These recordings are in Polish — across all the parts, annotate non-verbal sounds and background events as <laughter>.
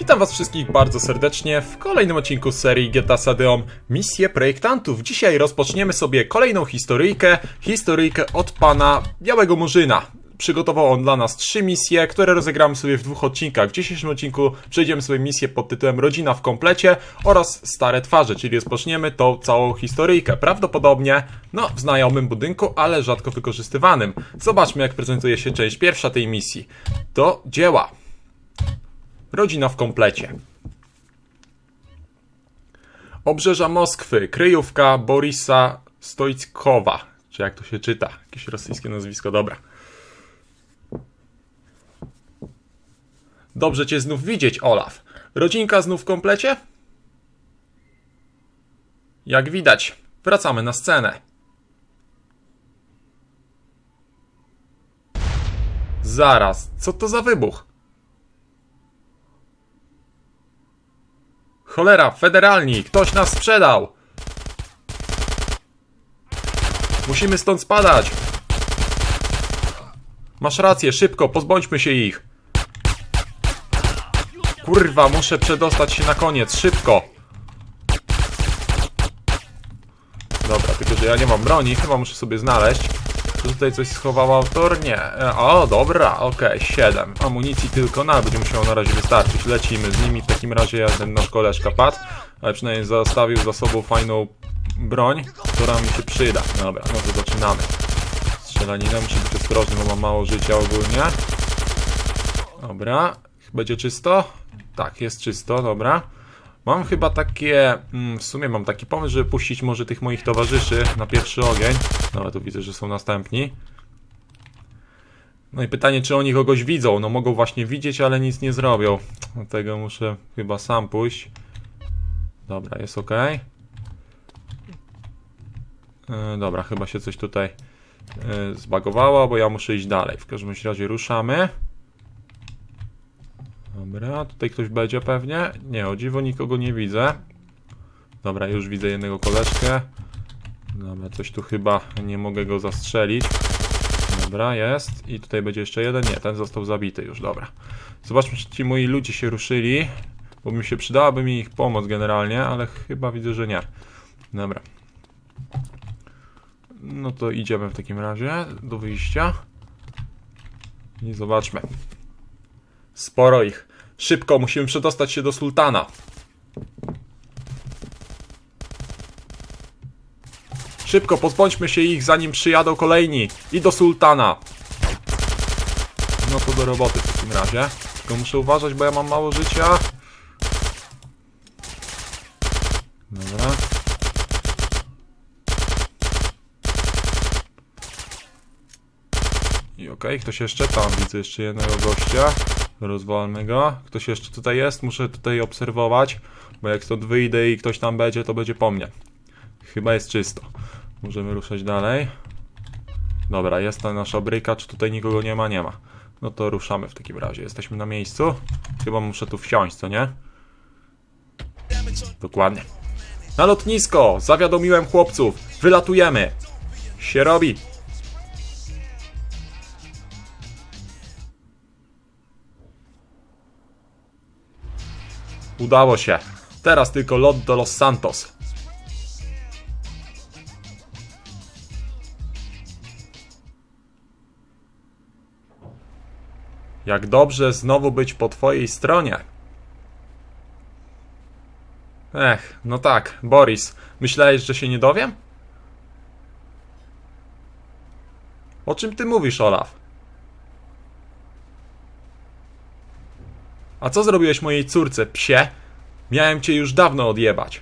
Witam was wszystkich bardzo serdecznie w kolejnym odcinku serii GTA Sadeum Misje Projektantów. Dzisiaj rozpoczniemy sobie kolejną historyjkę, historyjkę od pana Białego Murzyna. Przygotował on dla nas trzy misje, które rozegramy sobie w dwóch odcinkach. W dzisiejszym odcinku przejdziemy sobie misję pod tytułem Rodzina w komplecie oraz Stare Twarze, czyli rozpoczniemy tą całą historyjkę. Prawdopodobnie, no, w znajomym budynku, ale rzadko wykorzystywanym. Zobaczmy, jak prezentuje się część pierwsza tej misji. Do dzieła! Rodzina w komplecie. Obrzeża Moskwy, kryjówka Borisa Stojkowa. Czy jak to się czyta? Jakieś rosyjskie nazwisko, dobra. Dobrze cię znów widzieć, Olaf. Rodzinka znów w komplecie? Jak widać, wracamy na scenę. Zaraz, co to za wybuch? Cholera, federalni, ktoś nas sprzedał! Musimy stąd spadać! Masz rację, szybko, pozbądźmy się ich! Kurwa, muszę przedostać się na koniec, szybko! Dobra, tylko że ja nie mam broni, chyba muszę sobie znaleźć. Czy tutaj coś schował autor? Nie. E, O, dobra, okej, 7. Amunicji tylko na, będzie musiało na razie wystarczyć. Lecimy z nimi, w takim razie ja ten nasz koleżka padł, ale przynajmniej zostawił za sobą fajną broń, która mi się przyda. Dobra, no to zaczynamy. Strzelanina, muszę być ostrożny, bo mam mało życia ogólnie. Dobra, będzie czysto? Tak, jest czysto, dobra. Mam chyba takie, mm, w sumie mam taki pomysł, żeby puścić może tych moich towarzyszy na pierwszy ogień. No, tu widzę, że są następni. No i pytanie, czy oni kogoś widzą? No mogą właśnie widzieć, ale nic nie zrobią. Dlatego muszę chyba sam pójść. Dobra, jest ok. Yy, dobra, chyba się coś tutaj yy, zbagowało, bo ja muszę iść dalej. W każdym razie ruszamy. Dobra, tutaj ktoś będzie pewnie. Nie, o dziwo nikogo nie widzę. Dobra, już widzę jednego koleżkę. Dobra, coś tu chyba nie mogę go zastrzelić. Dobra, jest. I tutaj będzie jeszcze jeden. Nie, ten został zabity już, dobra. Zobaczmy, czy ci moi ludzie się ruszyli. Bo mi się przydałaby mi ich pomoc generalnie, ale chyba widzę, że nie. Dobra. No to idziemy w takim razie do wyjścia. I zobaczmy. Sporo ich. Szybko, musimy przedostać się do sultana. Szybko, pozbądźmy się ich, zanim przyjadą kolejni. I do sultana. No to do roboty w takim razie. Tylko muszę uważać, bo ja mam mało życia. Dobra. I okej, ktoś jeszcze tam, widzę jeszcze jednego gościa. Rozwalmy go. Ktoś jeszcze tutaj jest, muszę tutaj obserwować, bo jak stąd wyjdę i ktoś tam będzie, to będzie po mnie. Chyba jest czysto. Możemy ruszać dalej. Dobra, jest ta nasza bryka, czy tutaj nikogo nie ma? Nie ma. No to ruszamy w takim razie. Jesteśmy na miejscu. Chyba muszę tu wsiąść, co nie? Dokładnie. Na lotnisko! Zawiadomiłem chłopców. Wylatujemy. Się robi. Udało się. Teraz tylko lot do Los Santos. Jak dobrze znowu być po twojej stronie. Ech, no tak, Boris. Myślałeś, że się nie dowiem? O czym ty mówisz, Olaf? A co zrobiłeś mojej córce, psie? Miałem cię już dawno odjebać.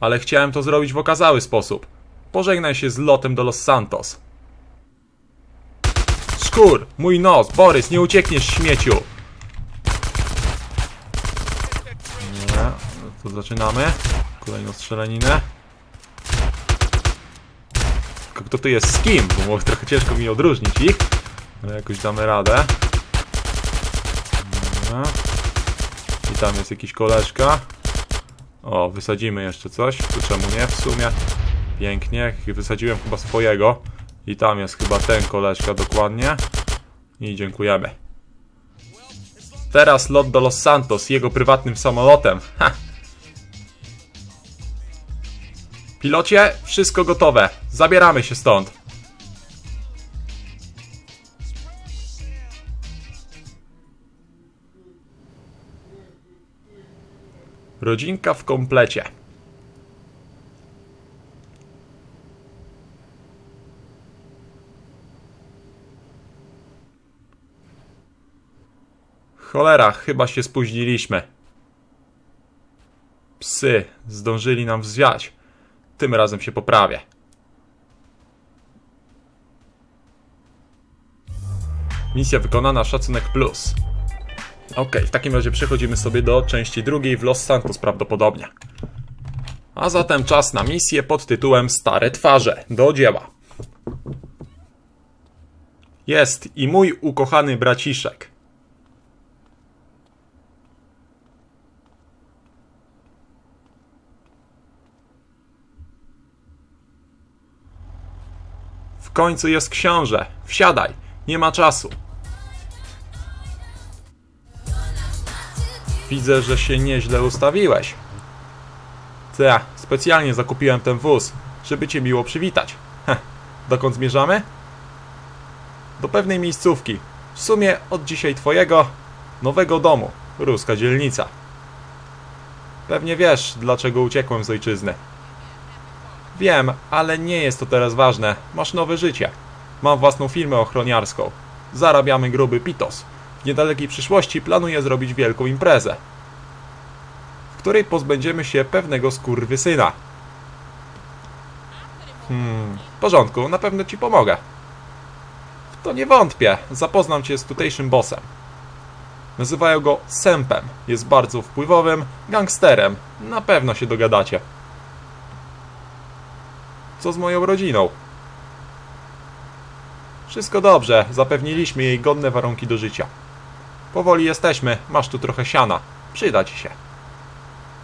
Ale chciałem to zrobić w okazały sposób. Pożegnaj się z lotem do Los Santos. Szkur! Mój nos! Borys, nie uciekniesz, śmieciu! Nie, no to zaczynamy. Kolejną strzelaninę. Tylko kto tu jest z kim? Bo może trochę ciężko mi odróżnić ich. Ale jakoś damy radę. Dobra. I tam jest jakiś koleżka. O, wysadzimy jeszcze coś. To czemu nie? W sumie. Pięknie. Wysadziłem chyba swojego. I tam jest chyba ten koleżka dokładnie. I dziękujemy. Teraz lot do Los Santos jego prywatnym samolotem. Ha! Pilocie, wszystko gotowe. Zabieramy się stąd. Rodzinka w komplecie. Cholera, chyba się spóźniliśmy. Psy zdążyli nam wzwiać. Tym razem się poprawię. Misja wykonana, szacunek plus. Ok, w takim razie przechodzimy sobie do części drugiej w Los Santos prawdopodobnie. A zatem czas na misję pod tytułem Stare Twarze. Do dzieła. Jest i mój ukochany braciszek. Końcu jest książę. Wsiadaj, nie ma czasu. Widzę, że się nieźle ustawiłeś. Ta, specjalnie zakupiłem ten wóz, żeby cię miło przywitać. Heh, dokąd zmierzamy? Do pewnej miejscówki. W sumie od dzisiaj twojego nowego domu, ruska dzielnica. Pewnie wiesz, dlaczego uciekłem z ojczyzny. Wiem, ale nie jest to teraz ważne. Masz nowe życie. Mam własną firmę ochroniarską. Zarabiamy gruby pitos. W niedalekiej przyszłości planuję zrobić wielką imprezę, w której pozbędziemy się pewnego skurwysyna. Hmm, w porządku, na pewno ci pomogę. To nie wątpię. Zapoznam cię z tutejszym bossem. Nazywają go Sempem. Jest bardzo wpływowym gangsterem. Na pewno się dogadacie. Co z moją rodziną? Wszystko dobrze, zapewniliśmy jej godne warunki do życia. Powoli jesteśmy, masz tu trochę siana. Przyda ci się.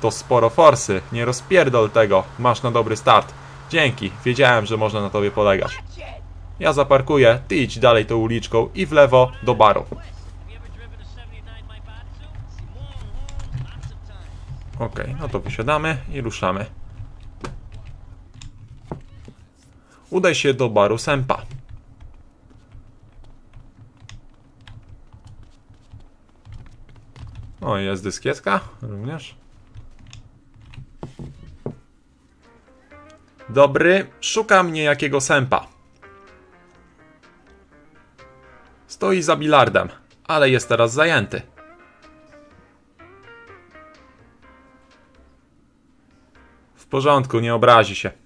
To sporo forsy, nie rozpierdol tego, masz na dobry start. Dzięki, wiedziałem, że można na tobie polegać. Ja zaparkuję, ty idź dalej tą uliczką i w lewo do baru. Have you ever driven a 79 Maybach? Lots of times. Okej, no to wysiadamy i ruszamy. Udaj się do baru Sempa. O, jest dyskietka również. Dobry, szukam niejakiego Sempa. Stoi za bilardem, ale jest teraz zajęty. W porządku, nie obrazi się.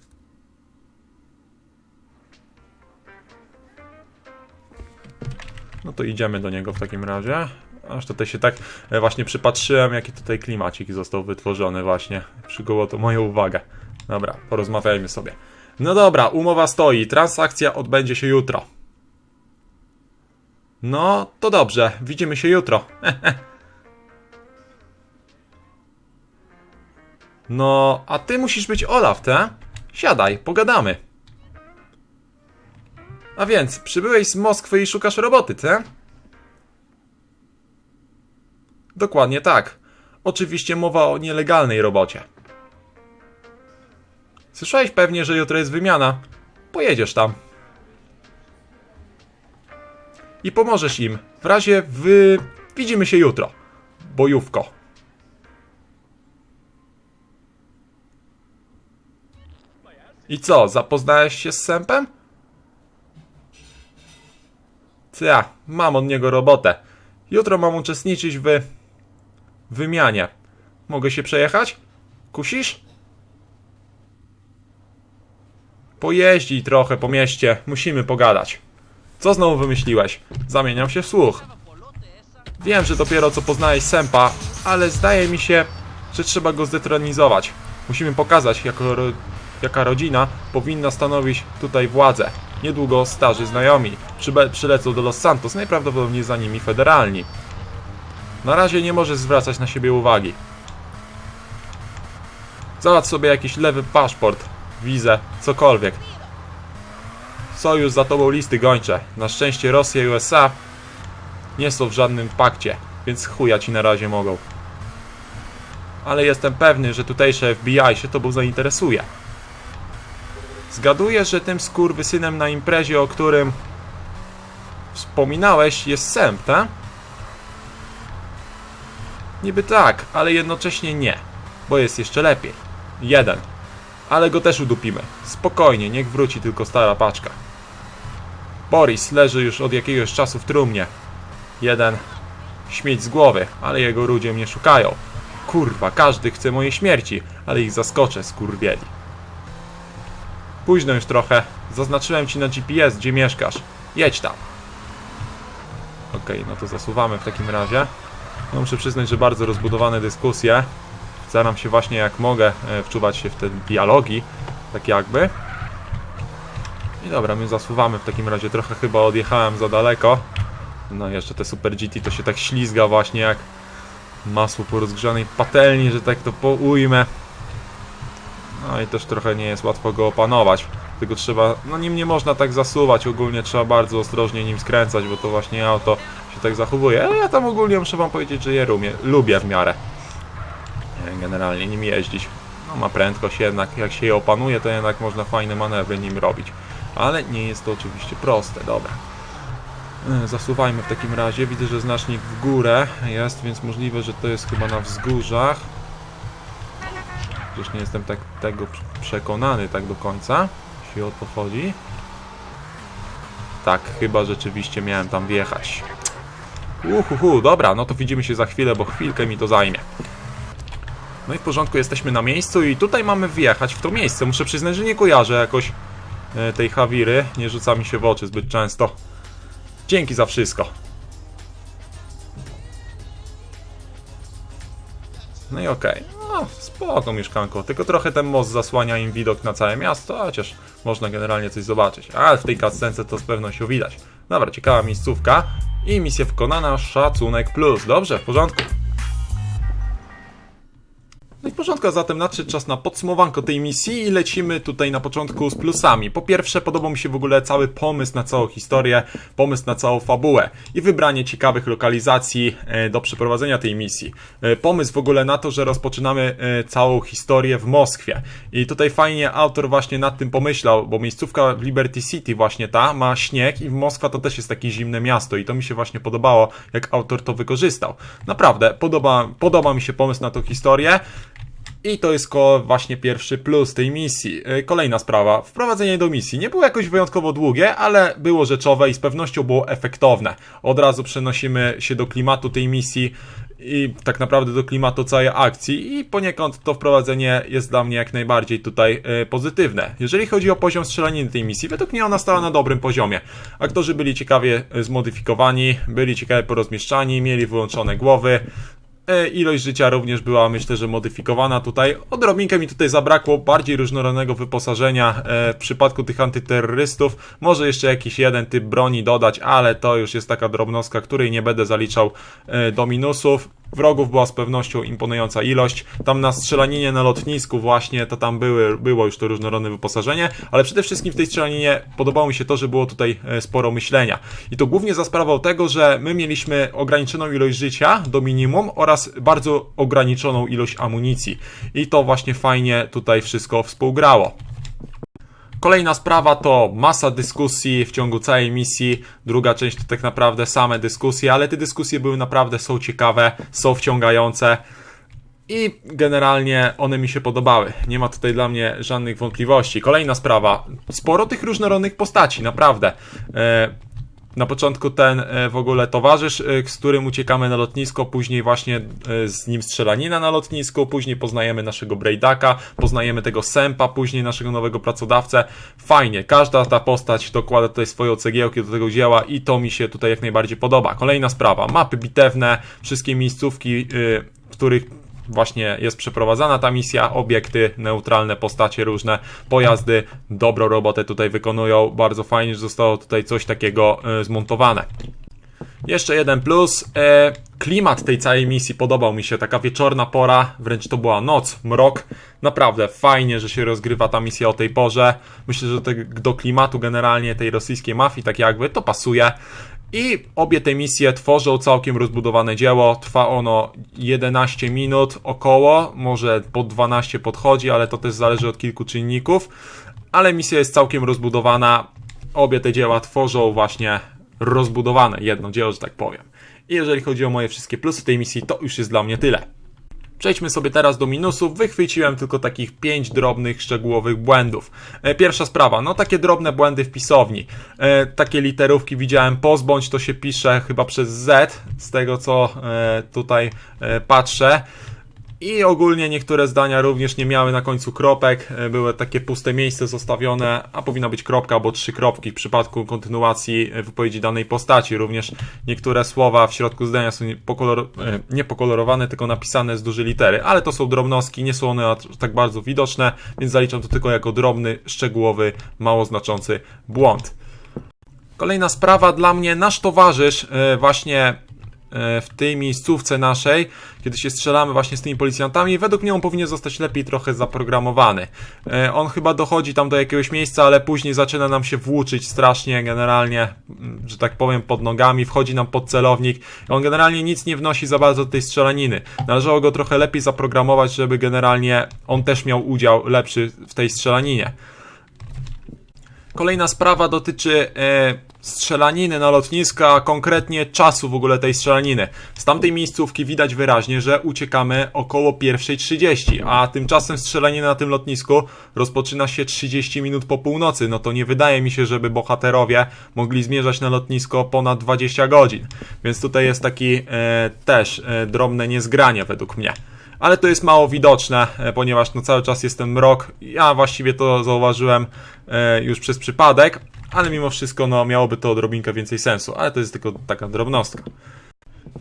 No to idziemy do niego w takim razie. Aż tutaj się tak e, właśnie przypatrzyłem, jaki tutaj klimacik został wytworzony właśnie. Przykuło to moją uwagę. Dobra, porozmawiajmy sobie. No dobra, umowa stoi. Transakcja odbędzie się jutro. No, to dobrze. Widzimy się jutro. <laughs> No, a ty musisz być Olaf, te? Siadaj, pogadamy. A więc, przybyłeś z Moskwy i szukasz roboty, te? Dokładnie tak. Oczywiście mowa o nielegalnej robocie. Słyszałeś pewnie, że jutro jest wymiana. Pojedziesz tam. I pomożesz im. W razie wy... Widzimy się jutro. Bojówko. I co, zapoznałeś się z Sępem? Ja, mam od niego robotę. Jutro mam uczestniczyć w wymianie. Mogę się przejechać? Kusisz? Pojeździ trochę po mieście, musimy pogadać. Co znowu wymyśliłeś? Zamieniam się w słuch. Wiem, że dopiero co poznałeś Sępa, ale zdaje mi się, że trzeba go zdetronizować. Musimy pokazać, jako jaka rodzina powinna stanowić tutaj władzę. Niedługo starzy znajomi przybe- przylecą do Los Santos, najprawdopodobniej za nimi federalni. Na razie nie możesz zwracać na siebie uwagi. Załatw sobie jakiś lewy paszport, wizę, cokolwiek. Są już za tobą listy gończe. Na szczęście Rosja i USA nie są w żadnym pakcie. więc chuja ci na razie mogą. Ale jestem pewny, że tutejsze FBI się tobą zainteresuje. Zgaduję, że tym skurwysynem na imprezie, o którym wspominałeś, jest Sęp, tak? Niby tak, ale jednocześnie nie, bo jest jeszcze lepiej. Jeden. Ale go też udupimy. Spokojnie, niech wróci tylko stara paczka. Boris leży już od jakiegoś czasu w trumnie. Jeden. Śmieć z głowy, ale jego ludzie mnie szukają. Kurwa, każdy chce mojej śmierci, ale ich zaskoczę, skurwieli. Późno już trochę. Zaznaczyłem ci na GPS, gdzie mieszkasz. Jedź tam. Okej, no to zasuwamy w takim razie. No muszę przyznać, że bardzo rozbudowane dyskusje. Staram się właśnie jak mogę e, wczuwać się w te dialogi, tak jakby. I dobra, my zasuwamy w takim razie. Trochę chyba odjechałem za daleko. No jeszcze te Super GT to się tak ślizga właśnie jak masło po rozgrzanej patelni, że tak to poujmę. No i też trochę nie jest łatwo go opanować. Tylko trzeba, no nim nie można tak zasuwać, ogólnie trzeba bardzo ostrożnie nim skręcać, bo to właśnie auto się tak zachowuje. Ale ja tam ogólnie muszę wam powiedzieć, że je lubię, lubię w miarę. E, Generalnie nim jeździć. No ma prędkość jednak, jak się je opanuje, to jednak można fajne manewry nim robić. Ale nie jest to oczywiście proste, dobra. E, Zasuwajmy w takim razie. Widzę, że znacznik w górę jest, więc możliwe, że to jest chyba na wzgórzach. Już nie jestem tak tego przekonany tak do końca, jeśli o to chodzi. Tak, chyba rzeczywiście miałem tam wjechać. Uhuhu, dobra, no to widzimy się za chwilę, bo chwilkę mi to zajmie. No i w porządku, jesteśmy na miejscu i tutaj mamy wjechać w to miejsce. Muszę przyznać, że nie kojarzę jakoś e, tej Hawiry. Nie rzuca mi się w oczy zbyt często. Dzięki za wszystko. No i okej. No, spoko mieszkanko. Tylko trochę ten most zasłania im widok na całe miasto, chociaż można generalnie coś zobaczyć. Ale w tej cutscence to z pewnością widać. Dobra, ciekawa miejscówka. I misja wykonana, szacunek plus. Dobrze, w porządku. Porządku, a zatem nadszedł czas na podsumowanko tej misji i lecimy tutaj na początku z plusami. Po pierwsze, podobał mi się w ogóle cały pomysł na całą historię, pomysł na całą fabułę i wybranie ciekawych lokalizacji e, do przeprowadzenia tej misji. E, Pomysł w ogóle na to, że rozpoczynamy e, całą historię w Moskwie. I tutaj fajnie autor właśnie nad tym pomyślał, bo miejscówka w Liberty City właśnie ta ma śnieg i w Moskwa to też jest takie zimne miasto i to mi się właśnie podobało, jak autor to wykorzystał. Naprawdę, podoba, podoba mi się pomysł na tą historię. I to jest właśnie pierwszy plus tej misji. Yy, Kolejna sprawa. Wprowadzenie do misji nie było jakoś wyjątkowo długie, ale było rzeczowe i z pewnością było efektowne. Od razu przenosimy się do klimatu tej misji i tak naprawdę do klimatu całej akcji i poniekąd to wprowadzenie jest dla mnie jak najbardziej tutaj yy, pozytywne. Jeżeli chodzi o poziom strzelaniny tej misji, według mnie ona stała na dobrym poziomie. Aktorzy byli ciekawie yy, zmodyfikowani, byli ciekawie porozmieszczani, mieli wyłączone głowy, E, Ilość życia również była, myślę, że modyfikowana tutaj. Odrobinkę mi tutaj zabrakło bardziej różnorodnego wyposażenia e, w przypadku tych antyterrorystów. Może jeszcze jakiś jeden typ broni dodać, ale to już jest taka drobnostka, której nie będę zaliczał e, do minusów. Wrogów była z pewnością imponująca ilość. Tam na strzelaninie na lotnisku właśnie to tam były, było już to różnorodne wyposażenie, ale przede wszystkim w tej strzelaninie podobało mi się to, że było tutaj e, sporo myślenia. I to głównie za sprawą tego, że my mieliśmy ograniczoną ilość życia do minimum oraz bardzo ograniczoną ilość amunicji. I to właśnie fajnie tutaj wszystko współgrało. Kolejna sprawa to masa dyskusji w ciągu całej misji. Druga część to tak naprawdę same dyskusje, ale te dyskusje były naprawdę są ciekawe, są wciągające. I generalnie one mi się podobały. Nie ma tutaj dla mnie żadnych wątpliwości. Kolejna sprawa. Sporo tych różnorodnych postaci, naprawdę. Na początku ten e, w ogóle towarzysz, e, z którym uciekamy na lotnisko, później właśnie e, z nim strzelanina na lotnisku, później poznajemy naszego Braidaka, poznajemy tego Sempa, później naszego nowego pracodawcę. Fajnie, każda ta postać dokłada tutaj swoją cegiełkę do tego dzieła i to mi się tutaj jak najbardziej podoba. Kolejna sprawa, mapy bitewne, wszystkie miejscówki, w których właśnie jest przeprowadzana ta misja, obiekty, neutralne postacie różne, pojazdy, dobrą robotę tutaj wykonują, bardzo fajnie, że zostało tutaj coś takiego e, zmontowane. Jeszcze jeden plus, e, klimat tej całej misji. Podobał mi się, taka wieczorna pora, wręcz to była noc, mrok, naprawdę fajnie, że się rozgrywa ta misja o tej porze, myślę, że te, do klimatu generalnie tej rosyjskiej mafii tak jakby to pasuje I obie te misje tworzą całkiem rozbudowane dzieło. Trwa ono 11 minut około, może po 12 podchodzi, ale to też zależy od kilku czynników. Ale misja jest całkiem rozbudowana. Obie te dzieła tworzą właśnie rozbudowane jedno dzieło, że tak powiem. I jeżeli chodzi o moje wszystkie plusy tej misji, to już jest dla mnie tyle. Przejdźmy sobie teraz do minusów. Wychwyciłem tylko takich pięć drobnych, szczegółowych błędów. E, Pierwsza sprawa, no takie drobne błędy w pisowni. E, takie literówki widziałem, pozbądź to się pisze chyba przez Z, z tego co e, tutaj patrzę. I ogólnie niektóre zdania również nie miały na końcu kropek, e, były takie puste miejsce zostawione, a powinna być kropka albo trzy kropki w przypadku kontynuacji e, wypowiedzi danej postaci. Również niektóre słowa w środku zdania są pokolor- e, nie pokolorowane, tylko napisane z duże litery, ale to są drobnostki, nie są one tak bardzo widoczne, więc zaliczam to tylko jako drobny, szczegółowy, mało znaczący błąd. Kolejna sprawa dla mnie, nasz towarzysz właśnie w tej miejscówce naszej, kiedy się strzelamy właśnie z tymi policjantami, według mnie on powinien zostać lepiej trochę zaprogramowany. E, On chyba dochodzi tam do jakiegoś miejsca, ale później zaczyna nam się włóczyć strasznie generalnie, mm, że tak powiem, pod nogami, wchodzi nam pod celownik. On generalnie nic nie wnosi za bardzo do tej strzelaniny. Należało go trochę lepiej zaprogramować, żeby generalnie on też miał udział lepszy w tej strzelaninie. Kolejna sprawa dotyczy e, strzelaniny na lotnisko, a konkretnie czasu w ogóle tej strzelaniny. Z tamtej miejscówki widać wyraźnie, że uciekamy około 1.30, a tymczasem strzelanina na tym lotnisku rozpoczyna się 30 minut po północy. No to nie wydaje mi się, żeby bohaterowie mogli zmierzać na lotnisko ponad 20 godzin. Więc tutaj jest taki e, też e, drobne niezgranie według mnie ale to jest mało widoczne, e, ponieważ no cały czas jest ten mrok. Ja właściwie to zauważyłem e, już przez przypadek, ale mimo wszystko no miałoby to odrobinkę więcej sensu, ale to jest tylko taka drobnostka.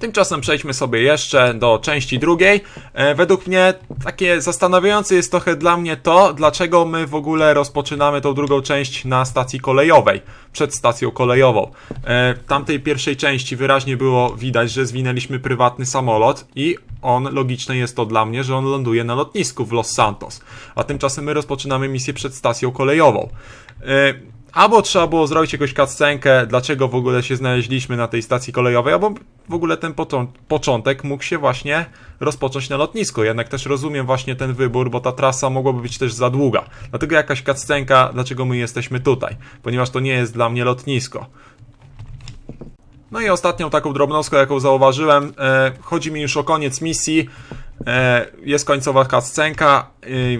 Tymczasem przejdźmy sobie jeszcze do części drugiej. E, według mnie takie zastanawiające jest trochę dla mnie to, dlaczego my w ogóle rozpoczynamy tą drugą część na stacji kolejowej, przed stacją kolejową. E, w tamtej pierwszej części wyraźnie było widać, że zwinęliśmy prywatny samolot i on, logiczne jest to dla mnie, że on ląduje na lotnisku w Los Santos. A tymczasem my rozpoczynamy misję przed stacją kolejową. Albo trzeba było zrobić jakąś cutscenkę, dlaczego w ogóle się znaleźliśmy na tej stacji kolejowej, albo w ogóle ten począ- początek mógł się właśnie rozpocząć na lotnisku. Jednak też rozumiem właśnie ten wybór, bo ta trasa mogłaby być też za długa. Dlatego jakaś cutscenka, dlaczego my jesteśmy tutaj, ponieważ to nie jest dla mnie lotnisko. No i ostatnią taką drobnostką, jaką zauważyłem, e, chodzi mi już o koniec misji. E, jest końcowa cutscenka,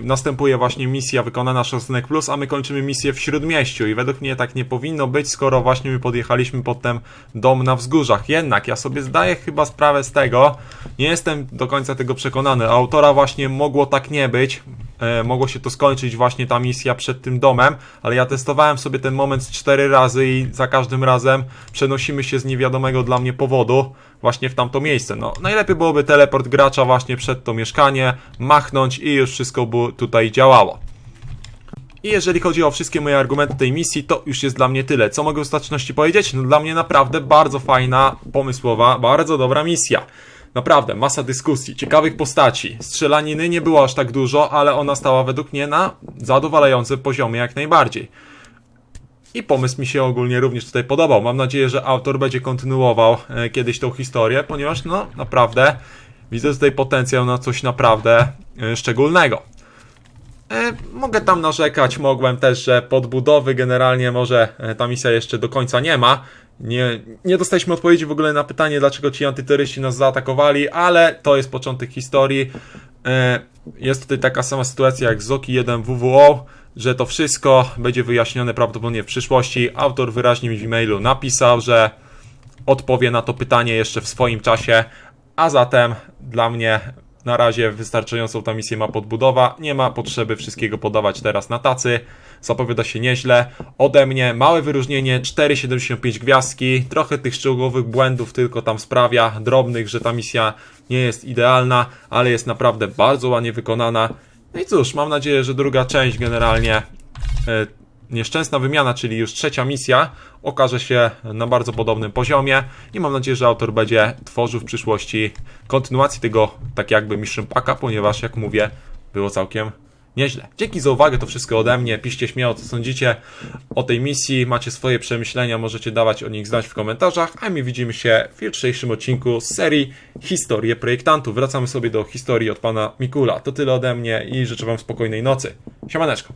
następuje właśnie misja wykonana Szostenek Plus, a my kończymy misję w Śródmieściu. I według mnie tak nie powinno być, skoro właśnie my podjechaliśmy pod ten dom na wzgórzach. Jednak ja sobie zdaję chyba sprawę z tego, nie jestem do końca tego przekonany, autora właśnie mogło tak nie być, e, mogło się to skończyć właśnie ta misja przed tym domem, ale ja testowałem sobie ten moment cztery razy i za każdym razem przenosimy się z niewiadomego dla mnie powodu właśnie w tamto miejsce. No, najlepiej byłoby teleport gracza właśnie przed to mieszkanie, machnąć i już wszystko by tutaj działało. I jeżeli chodzi o wszystkie moje argumenty tej misji, to już jest dla mnie tyle. Co mogę w ostateczności powiedzieć? No dla mnie naprawdę bardzo fajna, pomysłowa, bardzo dobra misja. Naprawdę, masa dyskusji, ciekawych postaci. Strzelaniny nie było aż tak dużo, ale ona stała według mnie na zadowalającym poziomie jak najbardziej. I pomysł mi się ogólnie również tutaj podobał. Mam nadzieję, że autor będzie kontynuował e, kiedyś tą historię, ponieważ no naprawdę widzę tutaj potencjał na coś naprawdę e, szczególnego. E, mogę tam narzekać, mogłem też, że podbudowy generalnie może ta misja jeszcze do końca nie ma. Nie, nie dostaliśmy odpowiedzi w ogóle na pytanie, dlaczego ci antyterroryści nas zaatakowali, ale to jest początek historii. Jest tutaj taka sama sytuacja jak z Zoki 1 WWO, że to wszystko będzie wyjaśnione prawdopodobnie w przyszłości. Autor wyraźnie mi w e-mailu napisał, że odpowie na to pytanie jeszcze w swoim czasie, a zatem dla mnie na razie wystarczającą ta misję ma podbudowa. Nie ma potrzeby wszystkiego podawać teraz na tacy. Zapowiada się nieźle. Ode mnie małe wyróżnienie 4,75 gwiazdki. Trochę tych szczegółowych błędów tylko tam sprawia, drobnych, że ta misja nie jest idealna, ale jest naprawdę bardzo ładnie wykonana. No i cóż, mam nadzieję, że druga część generalnie. e, Nieszczęsna wymiana, czyli już trzecia misja, okaże się na bardzo podobnym poziomie i mam nadzieję, że autor będzie tworzył w przyszłości kontynuację tego tak jakby Mission Packa, ponieważ jak mówię, było całkiem Nieźle. Dzięki za uwagę, to wszystko ode mnie. Piszcie śmiało, co sądzicie o tej misji. Macie swoje przemyślenia, możecie dawać o nich znać w komentarzach, a my widzimy się w jutrzejszym odcinku z serii Historie Projektantów. Wracamy sobie do historii od pana Mikula. To tyle ode mnie i życzę wam spokojnej nocy. Siemaneczko.